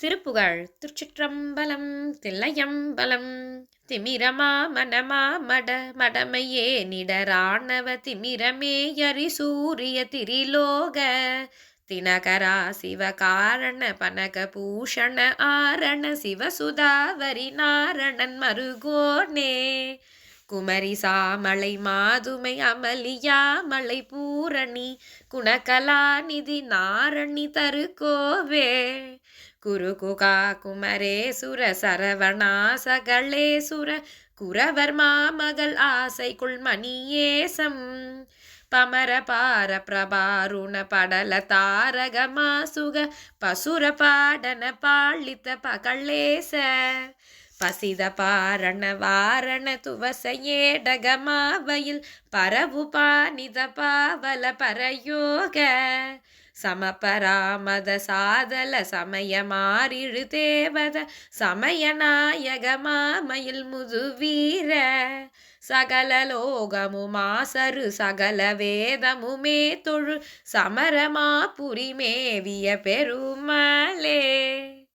திருப்புகழ் திருச்சிற்றம்பலம் தில்லையம்பலம் திமிரமா மனமா மட மடமையே நிடராணவ திமிரமே யரி சூரிய திரிலோக தினகரா சிவகாரண பனக பூஷண ஆரண சிவசுதாவரி நாரணன் மருகோனே. குமரி சாமலை மாதுமை அமலியா மலை பூரணி குணகலாநிதி நாரணி தரு கோவே குருகுகா குமரேசுர சரவணா சகலேசுர குரவர் மாமகள் ஆசைக்குள் மணியேசம். பமர பார பிரபாருண படல தாரக மாசுக பசுர பாடன பாளித்த பகலேச பசித பாரண வாரண துவசையே டகமாவையில் பரவு பானித பாவல பரயோக சமபராமத சாதல சமய மாறிழு தேவத சமய நாயக மாமயில் முதுவீர சகல லோகமுமாசரு சகல வேதமுமே தொழு சமரமா புரிமேவிய பெருமலே